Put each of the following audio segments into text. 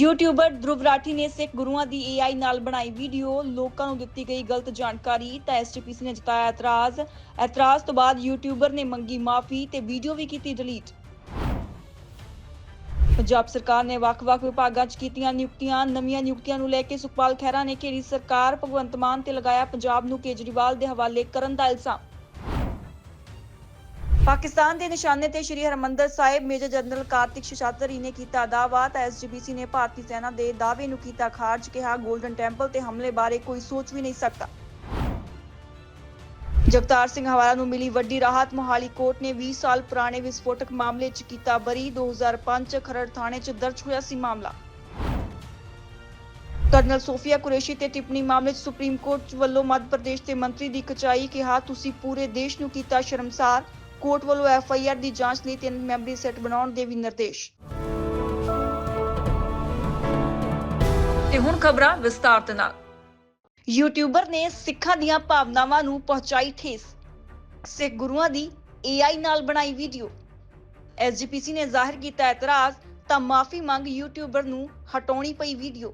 YouTuber ਧਰੁਵ ਰਾਠੀ ਨੇ ਸਿੱਖ ਗੁਰੂਆਂ ਦੀ AI ਨਾਲ ਬਣਾਈ ਵੀਡੀਓ। ਲੋਕਾਂ ਨੂੰ ਦਿੱਤੀ ਗਈ ਗਲਤ ਜਾਣਕਾਰੀ, ਤਾਂ ਐਸਜੀਪੀਸੀ ਨੇ ਜਤਾਇਆ ਇਤਰਾਜ਼। ਇਤਰਾਜ਼ ਤੋਂ ਬਾਅਦ ਯੂਟਿਊਬਰ ਨੇ ਮੰਗੀ ਮਾਫੀ ਤੇ ਵੀਡੀਓ ਵੀ ਕੀਤੀ ਡਿਲੀਟ। ਪੰਜਾਬ ਸਰਕਾਰ ਨੇ ਵੱਖ-ਵੱਖ ਵਿਭਾਗਾਂ 'ਚ ਕੀਤੀਆਂ ਨਿਯੁਕਤੀਆਂ। ਨਵੀਆਂ ਨਿਯੁਕਤੀਆਂ ਨੂੰ ਲੈ ਕੇ ਸੁਖਪਾਲ ਖਹਿਰਾ ਨੇ ਘੇਰੀ ਸਰਕਾਰ ਭਗਵੰਤ ਮਾਨ ਤੇ ਲਗਾਇਆ ਪੰਜਾਬ ਨੂੰ ਕੇਜਰੀਵਾਲ ਦੇ ਹਵਾਲੇ ਕਰਨ ਦਾ ਇਲਜ਼ਾਮ। ਪਾਕਿਸਤਾਨ ਦੇ ਨਿਸ਼ਾਨੇ ਤੇ ਸ਼੍ਰੀ ਹਰਮੰਦਰ ਸਾਹਿਬ ਮੇਜਰ ਜਨਰਲ ਕਾਰਤਿਕ ਸ਼ਸ਼ਾਤਰੀ ਨੇ ਕੀਤਾ ਦਾਅਵਾ ਤਾਂ ਐਸਜੀਪੀਸੀ ਨੇ ਭਾਰਤੀ ਸੈਨਾ ਦੇ ਦਾਅਵੇ ਨੂੰ ਕੀਤਾ ਖਾਰਜ ਕਿਹਾ 골ਡਨ ਟੈਂਪਲ ਤੇ ਹਮਲੇ ਬਾਰੇ ਕੋਈ ਸੋਚ ਵੀ ਨਹੀਂ ਸਕਦਾ। ਜਗਤਾਰ ਸਿੰਘ ਹਵਾਲਾ ਨੂੰ ਮਿਲੀ ਵੱਡੀ ਰਾਹਤ, ਮੋਹਾਲੀ ਕੋਰਟ ਨੇ 20 ਸਾਲ ਪੁਰਾਣੇ ਵਿਸਫੋਟਕ ਮਾਮਲੇ 'ਚ ਕੀਤਾ ਬਰੀ 2005 'ਚ ਖਰੜ ਥਾਣੇ 'ਚ ਦਰਜ ਹੋਇਆ ਸੀ ਮਾਮਲਾ। ਕਰਨਲ ਸੋਫੀਆ ਕੁਰੇਸ਼ੀ ਤੇ ਟਿੱਪਣੀ ਮਾਮਲੇ 'ਚ ਸੁਪਰੀਮ ਕੋਰਟ ਵੱਲੋਂ ਮੱਧ ਪ੍ਰਦੇਸ਼ ਦੇ ਮੰਤਰੀ ਦੀ ਕਚਾਈ ਕਿਹਾ, ਤੁਸੀਂ ਪੂਰੇ ਦੇਸ਼ ਨੂੰ ਕੀਤਾ ਸ਼ਰਮਸਾਰ। ਕੋਰਟ ਵੱਲੋਂ ਐਫ ਆਈ ਆਰ ਦੀ ਜਾਂਚ ਲਈ ਤਿੰਨ ਮੈਂਬਰੀ ਸੈੱਟ ਬਣਾਉਣ ਦੇ ਵੀ ਨਿਰਦੇਸ਼। ਤੇ ਹੁਣ ਖਬਰਾਂ ਵਿਸਤਾਰ ਦੇ ਨਾਲ। ਯੂਟਿਊਬਰ ਨੇ ਸਿੱਖਾਂ ਦੀਆਂ ਭਾਵਨਾਵਾਂ ਨੂੰ ਪਹੁੰਚਾਈ ਠੇਸ। ਸਿੱਖ ਗੁਰੂਆਂ ਦੀ AI ਨਾਲ ਬਣਾਈ ਵੀਡੀਓ। ਐਸਜੀਪੀਸੀ ਨੇ ਜ਼ਾਹਿਰ ਕੀਤਾ ਇਤਰਾਜ਼ ਤਾਂ ਮਾਫੀ ਮੰਗ ਯੂਟਿਊਬਰ ਨੂੰ ਹਟਾਉਣੀ ਪਈ ਵੀਡੀਓ।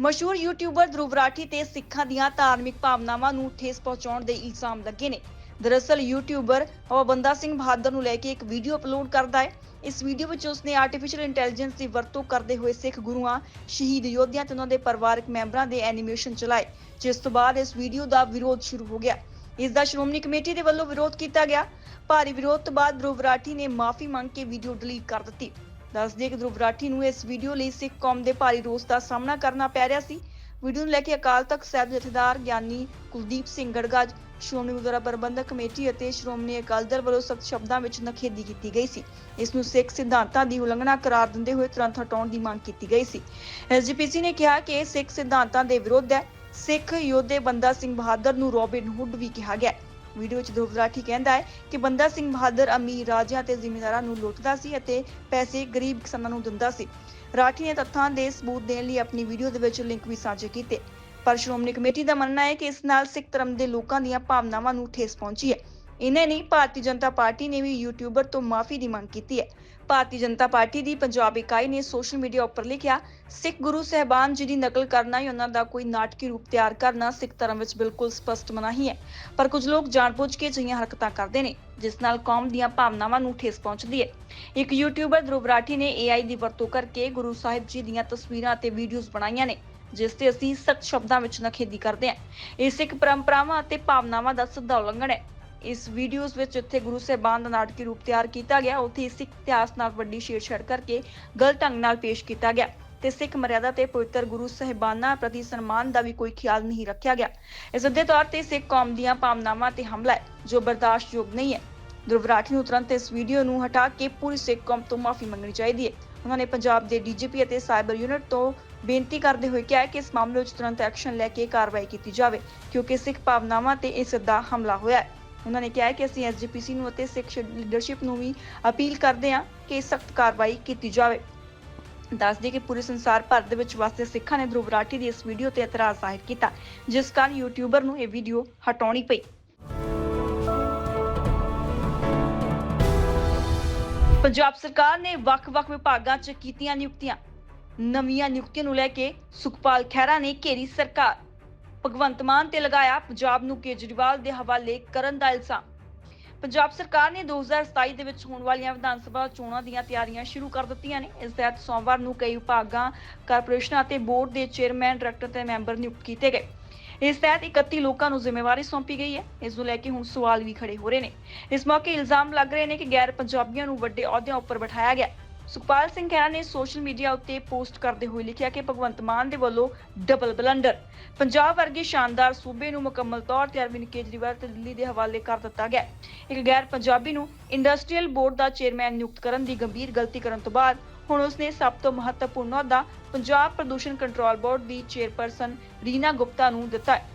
ਮਸ਼ਹੂਰ ਯੂਟਿਊਬਰ ਧਰੁਵ ਰਾਠੀ ਤੇ ਸਿੱਖਾਂ ਦੀਆਂ ਧਾਰਮਿਕ ਭਾਵਨਾਵਾਂ ਨੂੰ ਠੇਸ ਪਹੁੰਚਾਉਣ ਦੇ ਇਲਜ਼ਾਮ ਲੱਗੇ ਨੇ। ਦਰਅਸਲ ਯੂਟਿਊਬਰ ਹਵਾ ਸਿੰਘ ਬਹਾਦਰ ਨੂੰ ਲੈ ਕੇ ਇੱਕ ਵੀਡੀਓ ਅਪਲੋਡ ਕਰਦਾ ਹੈ। ਇਸ ਵੀਡੀਓ ਵਿੱਚ ਉਸਨੇ ਆਰਟੀਫੀਸ਼ੀਅਲ ਇੰਟੈਲੀਜੈਂਸ ਦੀ ਵਰਤੋਂ ਕਰਦੇ ਹੋਏ ਸਿੱਖ ਗੁਰੂਆਂ, ਸ਼ਹੀਦ ਯੋਧਿਆਂ ਤੇ ਉਹਨਾਂ ਦੇ ਪਰਿਵਾਰਕ ਮੈਂਬਰਾਂ ਦੇ ਐਨੀਮੇਸ਼ਨ ਚਲਾਏ, ਜਿਸ ਤੋਂ ਬਾਅਦ ਇਸ ਵੀਡੀਓ ਦਾ ਵਿਰੋਧ ਸ਼ੁਰੂ ਹੋ ਗਿਆ। ਇਸ ਦਾ ਸ਼੍ਰੋਮਣੀ ਕਮੇਟੀ ਦੇ ਵੱਲੋਂ ਵਿਰੋਧ ਕੀਤਾ ਗਿਆ। ਭਾਰੀ ਵਿਰੋਧ ਤੋਂ ਬਾਅਦ ਧਰੁਵ ਰਾਠੀ ਨੇ ਮਾਫੀ ਮੰਗ ਕੇ ਵੀਡੀਓ ਡਿਲੀਟ ਕਰ ਦਿੱਤੀ। ਦੱਸ ਕਿ ਧਰੁਵ ਰਾਠੀ ਨੂੰ ਇਸ ਵੀਡੀਓ ਲਈ ਸਿੱਖ ਕੌਮ ਦੇ ਭਾਰੀ ਰੋਸ ਦਾ ਸਾਹਮਣਾ ਕਰਨਾ ਪੈ ਰਿਹਾ ਸੀ। ਵੀਡੀਓ ਨੂੰ ਲੈ ਕੇ ਅਕਾਲ ਤਖਤ ਸਾਹਿਬ ਜਥੇਦਾਰ ਗਿਆਨੀ ਕੁਲਦੀਪ ਸਿੰਘ ਗੜਗਾਜ ਸ਼੍ਰੋਮਣੀ ਗੁਰਦੁਆਰਾ ਪ੍ਰਬੰਧਕ ਕਮੇਟੀ ਅਤੇ ਸ਼੍ਰੋਮਣੀ ਅਕਾਲੀ ਦਲ ਵੱਲੋਂ ਸਖਤ ਸ਼ਬਦਾਂ ਵਿੱਚ ਨਖੇਦੀ ਕੀਤੀ ਗਈ ਸੀ। ਇਸ ਨੂੰ ਸਿੱਖ ਸਿਧਾਂਤਾਂ ਦੀ ਉਲੰਘਣਾ ਕਰਾਰ ਦਿੰਦੇ ਹੋਏ ਤੁਰੰਤ ਹਟਾਉਣ ਦੀ ਮੰਗ ਕੀਤੀ ਗਈ ਸੀ। ਐਸਜੀਪੀਸੀ ਨੇ ਕਿਹਾ ਕਿ ਇਹ ਸਿੱਖ ਸਿਧਾਂਤਾਂ ਦੇ ਵਿਰੁੱਧ ਹੈ। ਸਿੱਖ ਯੋਧੇ ਬੰਦਾ ਸਿੰਘ ਬਹਾਦਰ ਨੂੰ ਰੋਬਿਨ ਹੁੱਡ ਵੀ ਕਿਹਾ ਗਿਆ ਵੀਡੀਓ ਵਿੱਚ ਧਰੁਵ ਰਾਠੀ ਕਹਿੰਦਾ ਹੈ ਕਿ ਬੰਦਾ ਸਿੰਘ ਬਹਾਦਰ ਅਮੀਰ ਰਾਜਿਆਂ ਤੇ ਜ਼ਿਮੀਂਦਾਰਾਂ ਨੂੰ ਲੁੱਟਦਾ ਸੀ ਅਤੇ ਪੈਸੇ ਗਰੀਬ ਕਿਸਾਨਾਂ ਨੂੰ ਦਿੰਦਾ ਸੀ। ਰਾਠੀ ਨੇ ਤੱਥਾਂ ਦੇ ਸਬੂਤ ਦੇਣ ਲਈ ਆਪਣੀ ਵੀਡੀਓ ਦੇ ਵਿੱਚ ਲਿੰਕ ਵੀ ਸਾਂਝੇ ਕੀਤੇ। ਪਰ ਸ਼੍ਰੋਮਣੀ ਕਮੇਟੀ ਦਾ ਮੰਨਣਾ ਹੈ ਕਿ ਇਸ ਨਾਲ ਸਿੱਖ ਧਰਮ ਦੇ ਲੋਕਾਂ ਦੀਆਂ ਭਾਵਨਾਵਾਂ ਨੂੰ ਠੇਸ ਪਹੁੰਚੀ ਹੈ। ਇਨੇ ਨਹੀਂ, ਭਾਰਤੀ ਜਨਤਾ ਪਾਰਟੀ ਨੇ ਵੀ ਯੂਟਿਊਬਰ ਤੋਂ ਮਾਫੀ ਦੀ ਮੰਗ ਕੀਤੀ ਹੈ। ਭਾਰਤੀ ਜਨਤਾ ਪਾਰਟੀ ਦੀ ਪੰਜਾਬ ਇਕਾਈ ਨੇ ਸੋਸ਼ਲ ਮੀਡੀਆ ਉੱਪਰ ਲਿਖਿਆ, ਸਿੱਖ ਗੁਰੂ ਸਹਿਬਾਨ ਜੀ ਦੀ ਨਕਲ ਕਰਨਾ ਹੀ ਉਹਨਾਂ ਦਾ ਕੋਈ ਨਾਟਕੀ ਰੂਪ ਤਿਆਰ ਕਰਨਾ ਸਿੱਖ ਧਰਮ ਵਿੱਚ ਬਿਲਕੁਲ ਸਪਸ਼ਟ ਮਨਾਹੀ ਹੈ ਪਰ ਕੁਝ ਲੋਕ ਜਾਣਬੁੱਝ ਕੇ ਅਜਿਹੀਆਂ ਹਰਕਤਾਂ ਕਰਦੇ ਨੇ, ਜਿਸ ਨਾਲ ਕੌਮ ਦੀਆਂ ਭਾਵਨਾਵਾਂ ਨੂੰ ਠੇਸ ਪਹੁੰਚਦੀ ਹੈ। ਇੱਕ ਯੂਟਿਊਬਰ ਧਰੁਵ ਰਾਠੀ ਨੇ AI ਦੀ ਵਰਤੋਂ ਕਰਕੇ ਗੁਰੂ ਸਾਹਿਬ ਜੀ ਦੀਆਂ ਤਸਵੀਰਾਂ ਅਤੇ ਵੀਡੀਓਜ਼ ਬਣਾਈਆਂ ਨੇ। ਜਿਸ ਤੇ ਅਸੀਂ ਸਖਤ ਸ਼ਬਦਾਂ ਵਿੱਚ ਨਖੇਦੀ ਕਰਦੇ ਹਾਂ। ਇਹ ਸਿੱਖ ਪਰੰਪਰਾਵਾਂ ਅਤੇ ਭਾਵਨਾਵਾਂ ਦਾ ਸਿੱਧਾ ਉਲੰਘਣ ਹੈ। ਇਸ ਵੀਡੀਓਜ਼ ਵਿੱਚ ਜਿੱਥੇ ਗੁਰੂ ਸਾਹਿਬਾਨ ਦਾ ਨਾਟਕੀ ਰੂਪ ਤਿਆਰ ਕੀਤਾ ਗਿਆ। ਉੱਥੇ ਸਿੱਖ ਇਤਿਹਾਸ ਨਾਲ ਵੱਡੀ ਛੇੜਛਾੜ ਕਰਕੇ ਗਲਤ ਢੰਗ ਨਾਲ ਪੇਸ਼ ਕੀਤਾ ਗਿਆ ਤੇ ਸਿੱਖ ਮਰਿਆਦਾ ਤੇ ਪਵਿੱਤਰ ਗੁਰੂ ਸਾਹਿਬਾਨਾਂ ਪ੍ਰਤੀ ਸਨਮਾਨ ਦਾ ਵੀ ਕੋਈ ਖਿਆਲ ਨਹੀਂ ਰੱਖਿਆ ਗਿਆ। ਇਸ ਦੇ ਤੌਰ ਤੇ ਸਿੱਖ ਕੌਮ ਦੀਆਂ ਭਾਵਨਾਵਾਂ ਤੇ ਹਮਲਾ ਹੈ, ਜੋ ਬਰਦਾਸ਼ਤਯੋਗ ਨਹੀਂ ਹੈ। ਦੁਰਵਰਾਠੀ ਨੂੰ ਤੁਰੰਤ ਇਸ ਵੀਡੀਓ ਨੂੰ ਹਟਾ ਕੇ ਪੂਰੀ ਸਿੱਖ ਕੌਮ ਤੋਂ ਮਾਫੀ ਮੰਗਣੀ ਚਾਹੀਦੀ ਹੈ। ਉਹਨਾਂ ਨੇ ਪੰਜਾਬ ਦੇ ਡੀਜੀਪੀ ਅਤੇ ਸਾਈਬਰ ਯੂਨਿਟ ਤੋਂ ਬੇਨਤੀ ਕਰਦੇ ਹੋਏ ਕਿਹਾ ਕਿ ਇਸ ਮਾਮਲੇ ਵਿੱਚ ਤੁਰੰਤ ਐਕਸ਼ਨ ਲੈ ਕੇ ਕਾਰਵਾਈ ਕੀਤੀ ਜਾਵੇ, ਕਿਉਂਕਿ ਸਿੱਖ ਭਾਵਨਾਵਾਂ ਤੇ ਇਸ ਦਾ ਹਮਲਾ ਹੋਇਆ ਹੈ। ਉਹਨਾਂ ਨੇ ਕਿਹਾ ਕਿ ਅਸੀਂ ਐਸਜੀਪੀਸੀ ਨੂੰ ਅਤੇ ਸਿੱਖ ਲੀਡਰਸ਼ਿਪ ਨੂੰ ਵੀ ਅਪੀਲ ਕਰਦੇ ਹਾਂ ਕਿ ਸਖਤ ਕਾਰਵਾਈ ਕੀਤੀ ਜਾਵੇ। ਦੱਸ ਕਿ ਪੂਰੇ ਸੰਸਾਰ ਭਰ ਦੇ ਵਿੱਚ ਵਸਦੇ ਸਿੱਖਾਂ ਨੇ ਧਰੁਵ ਰਾਠੀ ਦੀ ਇਸ ਵੀਡੀਓ ਤੇ ਇਤਰਾਜ਼ ਜ਼ਾਹਿਰ ਕੀਤਾ, ਜਿਸ ਕਾਰਨ ਯੂਟਿਊਬਰ ਨੂੰ ਇਹ ਵੀਡੀਓ ਹਟਾਉਣੀ ਪਈ। ਪੰਜਾਬ ਸਰਕਾਰ ਨੇ ਵੱਖ-ਵੱਖ ਵਿਭਾਗਾਂ 'ਚ ਕੀਤੀਆਂ ਨਿਯੁਕਤੀਆਂ। ਨਵੀਆਂ ਨਿਯੁਕਤੀਆਂ ਨੂੰ ਲੈ ਕੇ ਸੁਖਪਾਲ ਖਹਿਰਾ ਨੇ ਘੇਰੀ ਸਰਕਾਰ। ਭਗਵੰਤ ਮਾਨ ਤੇ ਲਗਾਇਆ ਪੰਜਾਬ ਨੂੰ ਕੇਜਰੀਵਾਲ ਦੇ ਹਵਾਲੇ ਕਰਨ ਦਾ ਇਲਜ਼ਾਮ। ਪੰਜਾਬ ਸਰਕਾਰ ਨੇ 2027 ਦੇ ਵਿੱਚ ਹੋਣ ਵਾਲੀਆਂ ਵਿਧਾਨ ਸਭਾ ਚੋਣਾਂ ਦੀਆਂ ਤਿਆਰੀਆਂ ਸ਼ੁਰੂ ਕਰ ਦਿੱਤੀਆਂ ਨੇ। ਇਸ ਤਹਿਤ ਸੋਮਵਾਰ ਨੂੰ ਕਈ ਵਿਭਾਗਾਂ, ਕਾਰਪੋਰੇਸ਼ਨਾਂ ਅਤੇ ਬੋਰਡ ਦੇ ਚੇਅਰਮੈਨ, ਡਾਇਰੈਕਟਰ ਤੇ ਮੈਂਬਰ ਨਿਯੁਕਤ ਕੀਤੇ ਗਏ। ਇਸ ਤਹਿਤ 31 ਲੋਕਾਂ ਨੂੰ ਜ਼ਿੰਮੇਵਾਰੀ ਸੌਂਪੀ ਗਈ ਹੈ। ਇਸ ਨੂੰ ਲੈ ਕੇ ਹੁਣ ਸਵਾਲ ਵੀ ਖੜੇ ਹੋ ਰਹੇ ਨੇ। ਇਸ ਮੌਕੇ ਇਲਜ਼ਾਮ ਲੱਗ ਰਹੇ ਨੇ ਕਿ ਗੈਰ ਪੰਜਾਬੀਆਂ ਨੂੰ ਵੱਡੇ ਅਹੁਦਿਆਂ ਉੱਪਰ ਬਿਠਾਇਆ ਗਿਆ। ਸੁਖਪਾਲ ਸਿੰਘ ਖਹਿਰਾ ਨੇ ਸੋਸ਼ਲ ਮੀਡੀਆ ਉੱਤੇ ਪੋਸਟ ਕਰਦੇ ਹੋਏ ਲਿਖਿਆ ਕਿ ਭਗਵੰਤ ਮਾਨ ਦੇ ਵੱਲੋਂ ਡਬਲ ਬਲੰਡਰ, ਪੰਜਾਬ ਵਰਗੇ ਸ਼ਾਨਦਾਰ ਸੂਬੇ ਨੂੰ ਮੁਕੰਮਲ ਤੌਰ ਤੇ ਅਰਵਿੰਦ ਕੇਜਰੀਵਾਲ ਤੇ ਦਿੱਲੀ ਦੇ ਹਵਾਲੇ ਕਰ ਦਿੱਤਾ ਗਿਆ। ਇੱਕ ਗੈਰ ਪੰਜਾਬੀ ਨੂੰ ਇੰਡਸਟਰੀਅਲ ਬੋਰਡ ਦਾ ਚੇਅਰਮੈਨ ਨਿਯੁਕਤ ਕਰਨ ਦੀ ਗੰਭੀਰ ਗਲਤੀ ਕਰਨ ਤੋਂ ਬਾਅਦ ਹੁਣ ਉਸਨੇ ਸਭ ਤੋਂ ਮਹੱਤਵਪੂਰਨ ਅਹੁਦਾ ਪੰਜਾਬ ਪ੍ਰਦੂਸ਼ਣ ਕੰਟਰੋਲ ਬੋਰਡ ਦੀ ਚੇਅਰਪਰਸਨ ਰੀਨਾ ਗੁਪਤਾ ਨੂੰ ਦਿੱਤਾ ਹੈ।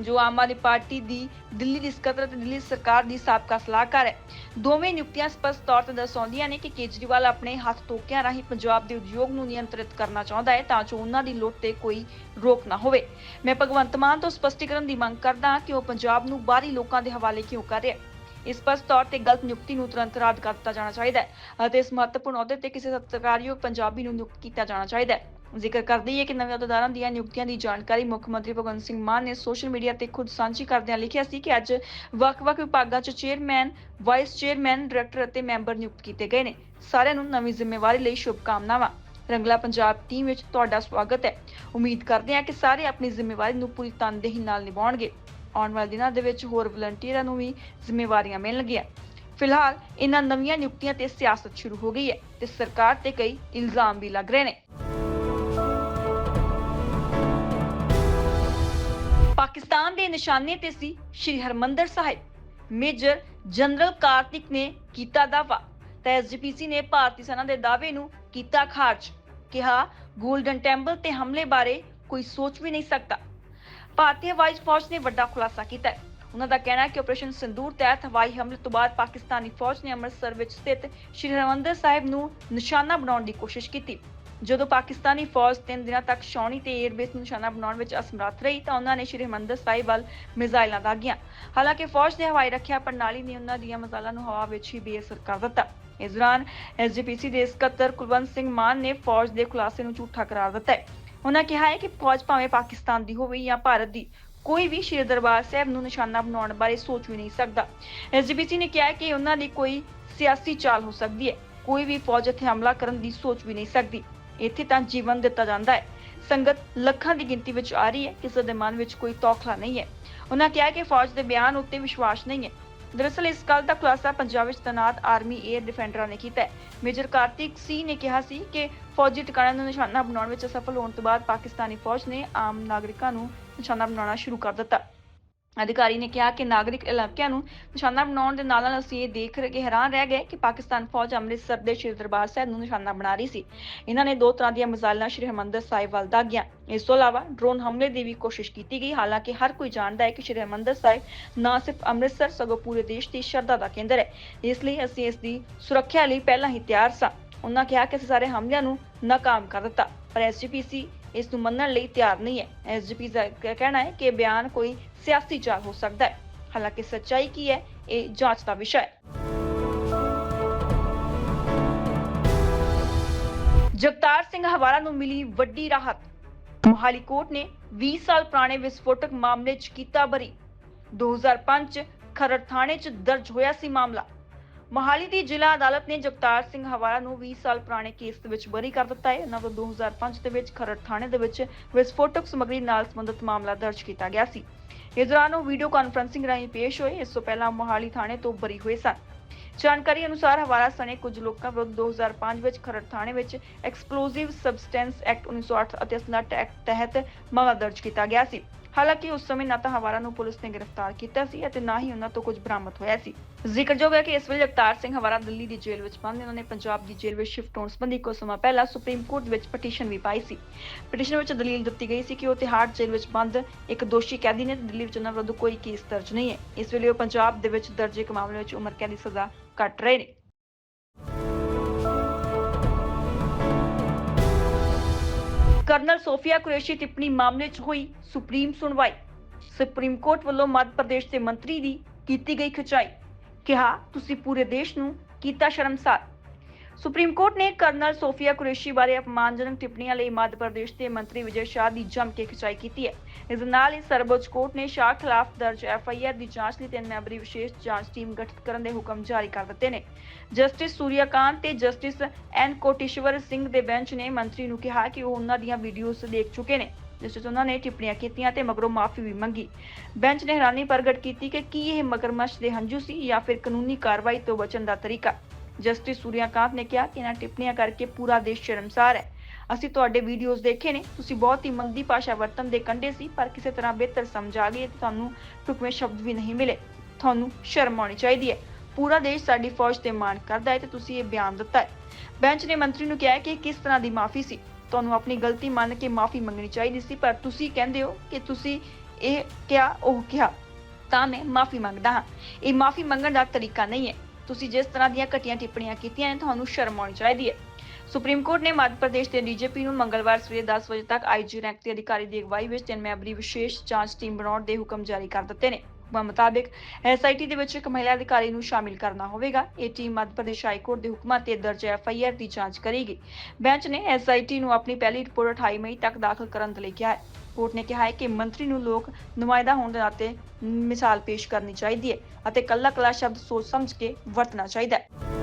ਜੋ ਆਮ ਆਦਮੀ ਪਾਰਟੀ ਦੀ ਦਿੱਲੀ ਦੀ ਸਕੱਤਰ ਅਤੇ ਦਿੱਲੀ ਸਰਕਾਰ ਦੀ ਸਾਬਕਾ ਸਲਾਹਕਾਰ ਹੈ। ਦੋਵੇਂ ਨਿਯੁਕਤੀਆਂ ਸਪਸ਼ਟ ਤੌਰ ਤੇ ਦਰਸਾਉਂਦੀਆਂ ਨੇ ਕਿ ਕੇਜਰੀਵਾਲ ਆਪਣੇ ਹੱਥ ਟੋਕਿਆਂ ਰਾਹੀਂ ਪੰਜਾਬ ਦੇ ਉਦਯੋਗ ਨੂੰ ਨਿਯੰਤਰਿਤ ਕਰਨਾ ਚਾਹੁੰਦਾ ਹੈ ਤਾਂ ਜੋ ਉਹਨਾਂ ਦੀ ਲੁੱਟ ਤੇ ਕੋਈ ਰੋਕ ਨਾ ਹੋਵੇ। ਮੈਂ ਭਗਵੰਤ ਮਾਨ ਤੋਂ ਸਪਸ਼ਟੀਕਰਨ ਦੀ ਮੰਗ ਕਰਦਾ ਹਾਂ ਕਿ ਉਹ ਪੰਜਾਬ ਨੂੰ ਬਾਹਰੀ ਲੋਕਾਂ ਦੇ ਹਵਾਲੇ ਕਿਉਂ ਕਰ ਰਿਹਾ ਹੈ। ਇਸ ਸਪਸ਼ਟ ਤੌਰ ਤੇ ਗਲਤ ਨਿਯੁਕਤੀ ਨੂੰ ਤੁਰੰਤ ਰੱਦ ਕਰ ਦਿੱਤਾ ਜਾਣਾ ਚਾਹੀਦਾ ਹੈ ਅਤੇ ਇਸ ਮਹੱਤਵਪੂਰਨ ਅਹੁਦੇ ਤੇ ਕਿਸੇ ਸਤਿਕਾਰਯੋਗ ਪੰਜਾਬੀ ਨੂੰ ਨਿਯੁਕਤ ਕੀਤਾ ਜਾਣਾ ਚਾਹੀਦਾ ਹੈ। ਜ਼ਿਕਰ ਕਰਦੀ ਹੈ ਕਿ ਨਵੇਂ ਅਹੁਦੇਦਾਰਾਂ ਦੀਆਂ ਨਿਯੁਕਤੀਆਂ ਦੀ ਜਾਣਕਾਰੀ ਮੁੱਖ ਮੰਤਰੀ ਭਗਵੰਤ ਸਿੰਘ ਮਾਨ ਨੇ ਸੋਸ਼ਲ ਮੀਡੀਆ ਤੇ ਖੁਦ ਸਾਂਝੀ ਕਰਦਿਆਂ ਲਿਖਿਆ ਸੀ ਕਿ ਅੱਜ ਵੱਖ-ਵੱਖ ਵਿਭਾਗਾਂ 'ਚ ਚੇਅਰਮੈਨ, ਵਾਈਸ ਚੇਅਰਮੈਨ, ਡਾਇਰੈਕਟਰ ਅਤੇ ਮੈਂਬਰ ਨਿਯੁਕਤ ਕੀਤੇ ਗਏ ਨੇ। ਸਾਰਿਆਂ ਨੂੰ ਨਵੀਂ ਜ਼ਿੰਮੇਵਾਰੀ ਲਈ ਸ਼ੁਭਕਾਮਨਾਵਾਂ। ਰੰਗਲਾ ਪੰਜਾਬ ਟੀਮ ਵਿੱਚ ਤੁਹਾਡਾ ਸਵਾਗਤ ਹੈ। ਉਮੀਦ ਕਰਦੇ ਹਾਂ ਕਿ ਸਾਰੇ ਆਪਣੀ ਜ਼ਿੰਮੇਵਾਰੀ ਨੂੰ ਪੂਰੀ ਤਨਦੇਹੀ ਨਾਲ ਨਿਭਾਉਣਗੇ। ਆਉਣ ਵਾਲੇ ਦਿਨਾਂ ਦੇ ਵਿੱਚ ਹੋਰ ਵਲੰਟੀਅਰਾਂ ਨੂੰ ਵੀ ਜ਼ਿੰਮੇਵਾਰੀਆਂ ਮਿਲਣਗੀਆਂ ਫਿਲਹਾਲ ਇਹਨਾਂ ਨਵੀਆਂ ਨਿਯੁਕਤੀਆਂ ਤੇ ਸਿਆਸਤ ਸ਼ੁਰੂ ਹੋ ਗਈ ਹੈ ਤੇ ਸਰਕਾਰ ਤੇ ਕਈ ਇਲਜ਼ਾਮ ਵੀ ਲੱਗ ਰਹੇ ਨੇ। ਪਾਕਿਸਤਾਨ ਦੇ ਨਿਸ਼ਾਨੇ ਤੇ ਸੀ ਸ਼੍ਰੀ ਹਰਮੰਦਰ ਸਾਹਿਬ। ਮੇਜਰ ਜਨਰਲ ਕਾਰਤਿਕ ਨੇ ਕੀਤਾ ਦਾਅਵਾ। ਤਾਂ ਐਸਜੀਪੀਸੀ ਨੇ ਭਾਰਤੀ ਸੈਨਾ ਦੇ ਦਾਅਵੇ ਨੂੰ ਕੀਤਾ ਖਾਰਜ। ਕਿਹਾ, ਗੋਲਡਨ ਟੈਂਪਲ ਤੇ ਹਮਲੇ ਬਾਰੇ ਕੋਈ ਸੋਚ ਵੀ ਨਹੀਂ ਸਕਦਾ। ਭਾਰਤੀ ਹਵਾਈ ਫੌਜ ਨੇ ਵੱਡਾ ਖੁਲਾਸਾ ਕੀਤਾ ਹੈ। ਉਹਨਾਂ ਦਾ ਕਹਿਣਾ ਹੈ ਕਿ ਆਪਰੇਸ਼ਨ ਸਿੰਦੂਰ ਤਹਿਤ ਹਵਾਈ ਹਮਲੇ ਤੋਂ ਬਾਅਦ ਪਾਕਿਸਤਾਨੀ ਫੌਜ ਨੇ ਅੰਮ੍ਰਿਤਸਰ ਵਿੱਚ ਸਥਿਤ ਸ਼੍ਰੀ ਹਰਿਮੰਦਰ ਸਾਹਿਬ ਨੂੰ ਨਿਸ਼ਾਨਾ ਬਣਾਉਣ ਦੀ ਕੋਸ਼ਿਸ਼ ਕੀਤੀ। ਜਦੋਂ ਪਾਕਿਸਤਾਨੀ ਫੌਜ ਤਿੰਨ ਦਿਨਾਂ ਤੱਕ ਸ਼ੌਣੀ ਤੇ 에ਅਰਬੇਸ ਨੂੰ ਨਿਸ਼ਾਨਾ ਬਣਾਉਣ ਵਿੱਚ ਅਸਮਰੱਥ ਰਹੀ, ਤਾਂ ਉਹਨਾਂ ਨੇ ਸ਼੍ਰੀ ਹਰਿਮੰਦਰ ਸਾਹਿਬ ਵੱਲ ਮਿਜ਼ਾਈਲਾਂ ਦਾਗੀਆਂ ਹਾਲਾਂਕਿ ਫੌਜ ਦੇ ਹਵਾਈ ਰੱਖਿਆ ਪ੍ਰਣਾਲੀ ਨੇ ਉਹਨਾਂ ਦੀਆਂ ਮਿਜ਼ਾਈਲਾਂ ਨੂੰ ਹਵਾ ਵਿੱਚ ਹੀ ਬੇਅਸਰ ਕਰ ਦਿੱਤਾ। ਇਸ ਦੌਰਾਨ ਐਸਜੀਪੀਸੀ ਦੇ ਸਕੱਤਰ ਕੁਲਵੰਤ ਸਿੰਘ ਮਾਨ ਨੇ ਫੌਜ ਦੇ ਖੁਲਾਸੇ ਨੂੰ ਝੂਠਾ ਕਰਾਰ ਦਿੱਤਾ ਹੈ। ਉਹਨਾਂ ਕਿਹਾ ਹੈ ਕਿ ਫੌਜ ਭਾਵੇਂ ਪਾਕਿਸਤਾਨ ਦੀ ਹੋਵੇ ਜਾਂ ਭਾਰਤ ਦੀ, ਕੋਈ ਵੀ ਸ਼੍ਰੀ ਦਰਬਾਰ ਸਾਹਿਬ ਨੂੰ ਨਿਸ਼ਾਨਾ ਬਣਾਉਣ ਬਾਰੇ ਸੋਚ ਵੀ ਨਹੀਂ ਸਕਦਾ। ਐਸਜੀਪੀਸੀ ਨੇ ਕਿਹਾ ਕਿ ਉਹਨਾਂ ਦੀ ਕੋਈ ਸਿਆਸੀ ਚਾਲ ਹੋ ਸਕਦੀ ਹੈ। ਕੋਈ ਵੀ ਫੌਜ ਇੱਥੇ ਹਮਲਾ ਕਰਨ ਦੀ ਸੋਚ ਵੀ ਨਹੀਂ ਸਕਦੀ। ਇੱਥੇ ਤਾਂ ਜੀਵਨ ਦਿੱਤਾ ਜਾਂਦਾ ਹੈ। ਸੰਗਤ ਲੱਖਾਂ ਦੀ ਗਿਣਤੀ ਵਿੱਚ ਆ ਰਹੀ ਹੈ। ਕਿਸੇ ਦੇ ਮਨ ਵਿੱਚ ਕੋਈ ਤੌਖਲਾ ਨਹੀਂ ਹੈ। ਉਹਨਾਂ ਕਿਹਾ ਕਿ ਫੌਜ ਦੇ ਬਿਆਨ ਉੱਤੇ ਵਿਸ਼ਵਾਸ ਨਹੀਂ ਹੈ। ਦਰਅਸਲ ਇਸ ਗੱਲ ਦਾ ਖੁਲਾਸਾ ਪੰਜਾਬ ਵਿੱਚ ਤੈਨਾਤ ਆਰਮੀ 에ਅਰ ਡਿਫੈਂਡਰਾਂ ਨੇ ਕੀਤਾ ਹੈ। ਮੇਜਰ ਕਾਰਤਿਕ ਸੀ ਨੇ ਕਿਹਾ ਸੀ ਕਿ ਫੌਜੀ ਟਿਕਾਣਿਆਂ ਨੂੰ ਨਿਸ਼ਾਨਾ ਬਣਾਉਣ ਵਿੱਚ ਅਸਫਲ ਹੋਣ ਤੋਂ ਬਾਅਦ ਪਾਕਿਸਤਾਨੀ ਫੌਜ ਨੇ ਆਮ ਨਾਗਰਿਕਾਂ ਨੂੰ ਨਿਸ਼ਾਨਾ ਬਣਾਉਣਾ ਸ਼ੁਰੂ ਕਰ ਦਿੱਤਾ। ਅਧਿਕਾਰੀ ਨੇ ਕਿਹਾ ਕਿ ਨਾਗਰਿਕ ਇਲਾਕਿਆਂ ਨੂੰ ਨਿਸ਼ਾਨਾ ਬਣਾਉਣ ਦੇ ਨਾਲ ਨਾਲ ਅਸੀਂ ਇਹ ਦੇਖ ਕੇ ਹੈਰਾਨ ਰਹਿ ਗਏ ਕਿ ਪਾਕਿਸਤਾਨ ਫੌਜ ਅੰਮ੍ਰਿਤਸਰ ਦੇ ਸ਼੍ਰੀ ਦਰਬਾਰ ਸਾਹਿਬ ਨੂੰ ਨਿਸ਼ਾਨਾ ਬਣਾ ਰਹੀ ਸੀ। ਇਹਨਾਂ ਨੇ ਦੋ ਤਰ੍ਹਾਂ ਦੀਆਂ ਮਿਜ਼ਾਈਲਾਂ ਸ਼੍ਰੀ ਹਰਿਮੰਦਰ ਸਾਹਿਬ ਵੱਲ ਦਾਗੀਆਂ। ਇਸ ਤੋਂ ਇਲਾਵਾ ਡਰੋਨ ਹਮਲੇ ਦੀ ਵੀ ਕੋਸ਼ਿਸ਼ ਕੀਤੀ ਗਈ। ਹਾਲਾਂਕਿ ਹਰ ਕੋਈ ਜਾਣਦਾ ਹੈ ਕਿ ਸ਼੍ਰੀ ਹਰਿਮੰਦਰ ਸਾਹਿਬ ਨਾ ਸਿਰਫ ਅੰਮ੍ਰਿਤਸਰ, ਸਗੋਂ ਪੂਰੇ ਦੇਸ਼ ਦੀ ਸ਼ਰਧਾ ਦਾ ਕੇਂਦਰ ਹੈ। ਇਸ ਲਈ ਅਸੀਂ ਇਸ ਦੀ ਸੁਰੱਖਿਆ ਲਈ ਪਹਿਲਾਂ ਹੀ ਤਿਆਰ ਸਾਂ। ਉਹਨਾਂ ਕਿਹਾ ਕਿ ਅਸੀਂ ਸਾਰੇ ਹਮਲਿਆਂ ਨੂੰ ਨਾਕਾਮ ਕਰ ਦਿੱਤਾ। ਪਰ ਐਸਜੀਪੀਸੀ ਇਸ ਨੂੰ ਮੰਨਣ ਲਈ ਤਿਆਰ ਨਹੀਂ ਹੈ। ਐਸਜੀਪੀ ਦਾ ਕਹਿਣਾ ਹੈ ਕਿ ਬਿਆਨ ਕੋਈ ਸਿਆਸੀ ਚਾਲ ਹੋ ਸਕਦਾ ਹੈ। ਹਾਲਾਂਕਿ ਸੱਚਾਈ ਕੀ ਹੈ, ਇਹ ਜਾਂਚ ਦਾ ਵਿਸ਼ਾ ਹੈ। ਜਗਤਾਰ ਸਿੰਘ ਹਵਾਰਾ ਨੂੰ ਮਿਲੀ ਵੱਡੀ ਰਾਹਤ। ਮੋਹਾਲੀ ਕੋਰਟ ਨੇ 20 ਸਾਲ ਪੁਰਾਣੇ ਵਿਸਫੋਟਕ ਮਾਮਲੇ 'ਚ ਕੀਤਾ ਬਰੀ। 2005 'ਚ ਖਰੜ ਥਾਣੇ 'ਚ ਦਰਜ ਹੋਇਆ ਸੀ ਮਾਮਲਾ। ਮੋਹਾਲੀ ਦੀ ਜ਼ਿਲ੍ਹਾ ਅਦਾਲਤ ਨੇ ਜਗਤਾਰ ਸਿੰਘ ਹਵਾਲਾ ਨੂੰ 20 ਸਾਲ ਪੁਰਾਣੇ ਕੇਸ ਦੇ ਵਿੱਚ ਬਰੀ ਕਰ ਦਿੱਤਾ ਹੈ। ਉਹਨਾਂ ਤੋਂ 2005 ਦੇ ਵਿੱਚ ਖਰੜ ਥਾਣੇ ਦੇ ਵਿੱਚ ਵਿਸਫੋਟਕ ਸਮੱਗਰੀ ਨਾਲ ਸੰਬੰਧਿਤ ਮਾਮਲਾ ਦਰਜ ਕੀਤਾ ਗਿਆ ਸੀ। ਇਸ ਦੌਰਾਨ ਉਹ ਵੀਡੀਓ ਕਾਨਫਰੰਸਿੰਗ ਰਾਹੀਂ ਪੇਸ਼ ਹੋਏ। ਇਸ ਤੋਂ ਪਹਿਲਾਂ ਮੋਹਾਲੀ ਥਾਣੇ ਤੋਂ ਬਰੀ ਹੋਏ ਸਨ। ਜਾਣਕਾਰੀ ਅਨੁਸਾਰ ਹਵਾਲਾ ਸਣੇ ਕੁਝ ਲੋਕਾਂ ਵਿਰੁੱਧ 2005 ਵਿੱਚ ਖਰੜ ਥਾਣੇ ਵਿੱਚ ਐਕਸਪਲੋਸਿਵ ਸਬਸਟੈਂਸ ਐਕਟ 1908 ਅਤੇ ਅਸਨਟ ਐਕਟ ਤਹਿਤ ਮਾਮਲਾ ਦਰਜ ਕੀਤਾ ਗਿਆ ਸੀ। ਹਾਲਾਂਕਿ ਉਸ ਸਮੇਂ ਨਾ ਤਾਂ ਹਵਾਲਾ ਨੂੰ ਪੁਲਿਸ ਨੇ ਗ੍ਰਿਫਤਾਰ ਕੀਤਾ ਸੀ ਅਤੇ ਨਾ ਹੀ ਉਹਨਾਂ ਤੋਂ ਕੁਝ ਬਰਾਮਦ ਹੋਇਆ ਸੀ। ਜ਼ਿਕਰਯੋਗ ਹੈ ਕਿ ਇਸ ਵੇਲੇ ਜਗਤਾਰ ਸਿੰਘ ਹਵਾਲਾ ਦਿੱਲੀ ਦੀ ਜੇਲ੍ਹ ਵਿੱਚ ਬੰਦ ਉਹਨਾਂ ਨੇ ਪੰਜਾਬ ਦੀ ਜੇਲ੍ਹ ਵਿੱਚ ਸ਼ਿਫਟ ਹੋਣ ਸੰਬੰਧੀ ਕੁਝ ਸਮਾਂ ਪਹਿਲਾਂ ਸੁਪਰੀਮ ਕੋਰਟ ਵਿੱਚ ਪਟੀਸ਼ਨ ਵੀ ਪਾਈ ਸੀ। ਪਟੀਸ਼ਨ ਵਿੱਚ ਦਲੀਲ ਦਿੱਤੀ ਗਈ ਸੀ ਕਿ ਉਹ ਤਿਹਾੜ ਜੇਲ੍ਹ ਵਿੱਚ ਬੰਦ ਇੱਕ ਦੋਸ਼ੀ ਕੈਦੀ ਨੇ ਦਿੱਲੀ ਵਿੱਚ ਉਹਨਾਂ ਵਿਰੁੱਧ ਕੋਈ ਕੇਸ ਦਰਜ ਨਹੀਂ ਹੈ। ਇਸ ਵੇਲੇ ਉਹ ਪੰਜਾਬ ਦੇ ਵਿੱਚ ਦਰਜ ਇੱਕ ਮਾਮਲੇ ਵਿੱਚ ਉਮਰ ਕੈਦ ਦੀ ਸਜ਼ਾ ਕੱਟ ਰਹੇ ਨੇ। ਕਰਨਲ ਸੋਫੀਆ ਕੁਰੇਸ਼ੀ ਟਿੱਪਣੀ ਮਾਮਲੇ 'ਚ ਹੋਈ ਸੁਪਰੀਮ ਸੁਣਵਾਈ। ਸੁਪਰੀਮ ਕੋਰਟ ਵੱਲੋਂ ਮੱਧ ਪ੍ਰਦੇਸ਼ ਦੇ ਮੰਤਰੀ ਦੀ ਕੀਤੀ ਗਈ ਖਿਚਾਈ। ਕਿਹਾ, ਤੁਸੀਂ ਪੂਰੇ ਦੇਸ਼ ਨੂੰ ਕੀਤਾ ਸ਼ਰਮਸਾਰ। ਸੁਪਰੀਮ ਕੋਰਟ ਨੇ ਕਰਨਲ ਸੋਫੀਆ ਕੁਰੇਸ਼ੀ ਬਾਰੇ ਅਪਮਾਨਜਨਕ ਟਿੱਪਣੀਆਂ ਲਈ ਮੱਧ ਪ੍ਰਦੇਸ਼ ਦੇ ਮੰਤਰੀ ਵਿਜੇ ਸ਼ਾਹ ਦੀ ਜੰਮ ਕੇ ਖਿਚਾਈ ਕੀਤੀ ਹੈ। ਇਸ ਨਾਲ ਹੀ ਸਰਵਉੱਚ ਕੋਰਟ ਨੇ ਸ਼ਾਹ ਖਿਲਾਫ ਦਰਜ ਐਫਆਈਆਰ ਦੀ ਜਾਂਚ ਲਈ ਤਿੰਨ ਮੈਂਬਰੀ ਵਿਸ਼ੇਸ਼ ਜਾਂਚ ਟੀਮ ਗਠਿਤ ਕਰਨ ਦੇ ਹੁਕਮ ਜਾਰੀ ਕਰ ਦਿੱਤੇ ਨੇ। ਜਸਟਿਸ ਸੂਰਿਆਕਾਂਤ ਤੇ ਜਸਟਿਸ ਐਨ ਕੋਟੀਸ਼ਵਰ ਸਿੰਘ ਦੇ ਬੈਂਚ ਨੇ ਮੰਤਰੀ ਨੂੰ ਕਿਹਾ ਕਿ ਉਹ ਉਹਨਾਂ ਦੀਆਂ ਵੀਡੀਓਜ਼ ਦੇਖ ਚੁੱਕੇ ਨੇ, ਜਿਸ ਵਿੱਚ ਉਹਨਾਂ ਨੇ ਟਿੱਪਣੀਆਂ ਕੀਤੀਆਂ ਤੇ ਮਗਰੋਂ ਮਾਫੀ ਵੀ ਮੰਗੀ। ਬੈਂਚ ਨੇ ਹੈਰਾਨੀ ਪ੍ਰਗਟ ਕੀਤੀ ਕਿ ਕੀ ਇਹ ਮਗਰਮੱਛ ਦੇ ਹੰਝੂ ਸੀ ਜਾਂ ਫਿਰ ਕਾਨੂੰਨੀ ਕਾਰਵਾਈ ਤੋਂ ਬਚਣ ਦਾ ਤਰੀਕਾ। ਜਸਟਿਸ ਸੂਰਿਆਕਾਂਤ ਨੇ ਕਿਹਾ ਕਿ ਇਹਨਾਂ ਟਿੱਪਣੀਆਂ ਕਰਕੇ ਪੂਰਾ ਦੇਸ਼ ਸ਼ਰਮਸਾਰ ਹੈ। ਅਸੀਂ ਤੁਹਾਡੇ ਵੀਡੀਓਜ਼ ਦੇਖੇ ਨੇ, ਤੁਸੀਂ ਬਹੁਤ ਹੀ ਮੰਦੀ ਭਾਸ਼ਾ ਵਰਤਨ ਦੇ ਕੰਡੇ ਸੀ, ਪਰ ਕਿਸੇ ਤਰ੍ਹਾਂ ਬਿਹਤਰ ਸਮਝ ਆ ਗਈ ਤੇ ਤੁਹਾਨੂੰ ਟੁਕਵੇਂ ਸ਼ਬਦ ਵੀ ਨਹੀਂ ਮਿਲੇ। ਤੁਹਾਨੂੰ ਸ਼ਰਮ ਆਉਣੀ ਚਾਹੀਦੀ ਹੈ। ਪੂਰਾ ਦੇਸ਼ ਸਾਡੀ ਫੌਜ ਤੇ ਮਾਣ ਕਰਦਾ ਹੈ ਤੇ ਤੁਸੀਂ ਇਹ ਬਿਆਨ ਦਿੱਤਾ ਹੈ। ਬੈਂਚ ਨੇ ਮੰਤਰੀ ਨੂੰ ਕਿਹਾ ਕਿ ਕਿਸ ਤਰ੍ਹਾਂ ਦੀ ਮਾਫੀ ਸੀ। ਤੁਹਾਨੂੰ ਆਪਣੀ ਗਲਤੀ ਮੰਨ ਕੇ ਮਾਫੀ ਮੰਗਣੀ ਚਾਹੀਦੀ ਸੀ, ਪਰ ਤੁਸੀਂ ਕਹਿੰਦੇ ਹੋ ਕਿ ਤੁਸੀਂ ਇਹ ਕਿਹਾ, ਉਹ ਕਿਹਾ। ਤਾਂ ਮੈਂ ਮਾਫੀ ਮੰਗਦਾ ਹਾਂ। ਇਹ ਮਾਫੀ ਮੰਗਣ ਦਾ ਤਰੀਕਾ ਨਹੀਂ ਹੈ। ਤੁਸੀਂ ਜਿਸ ਤਰ੍ਹਾਂ ਦੀਆਂ ਘਟੀਆਂ ਟਿੱਪਣੀਆਂ ਕੀਤੀਆਂ ਨੇ, ਤੁਹਾਨੂੰ ਸ਼ਰਮ ਆਉਣੀ ਚਾਹੀਦੀ ਹੈ। ਸੁਪਰੀਮ ਕੋਰਟ ਨੇ ਮੱਧ ਪ੍ਰਦੇਸ਼ ਦੇ ਡੀਜੀਪੀ ਨੂੰ ਮੰਗਲਵਾਰ ਸਵੇਰੇ 10 ਵਜੇ ਤੱਕ ਆਈਜੀ ਰੈਂਕ ਦੇ ਅਧਿਕਾਰੀ ਦੀ ਅਗਵਾਈ ਵਿੱਚ ਤਿੰਨ ਮੈਂਬਰੀ ਵਿਸ਼ੇਸ਼ ਜਾਂਚ ਟੀਮ ਬਣਾਉਣ ਦੇ ਹੁਕਮ ਜਾਰੀ ਕਰ ਦਿੱਤੇ ਨੇ। ਹੁਕਮਾਂ ਮੁਤਾਬਿਕ ਐਸਆਈਟੀ ਦੇ ਵਿੱਚ ਇੱਕ ਮਹਿਲਾ ਅਧਿਕਾਰੀ ਨੂੰ ਸ਼ਾਮਿਲ ਕਰਨਾ ਹੋਵੇਗਾ। ਇਹ team Madhya Pradesh high court ਦੇ ਹੁਕਮਾਂ ਤੇ ਦਰਜ ਐਫਆਈਆਰ ਦੀ ਜਾਂਚ ਕਰੇਗੀ। ਬੈਂਚ ਨੇ ਐਸਆਈਟੀ ਨੂੰ ਆਪਣੀ ਪਹਿਲੀ ਰਿਪੋਰਟ 28 ਮਈ ਤੱਕ ਦਾਖਲ ਕਰਨ ਦੇ ਲਈ ਕਿਹਾ ਹੈ। ਕੋਰਟ ਨੇ ਕਿਹਾ ਹੈ ਕਿ ਮੰਤਰੀ ਨੂੰ ਲੋਕ ਨੁਮਾਇੰਦਾ ਹੋਣ ਦੇ ਨਾਤੇ ਮਿਸਾਲ ਪੇਸ਼ ਕਰਨੀ ਚਾਹੀਦੀ ਹੈ ਅਤੇ ਕੱਲਾ ਕੱਲਾ ਸ਼ਬਦ ਸੋਚ ਸਮਝ ਕੇ ਵਰਤਣਾ ਚਾਹੀਦਾ ਹੈ।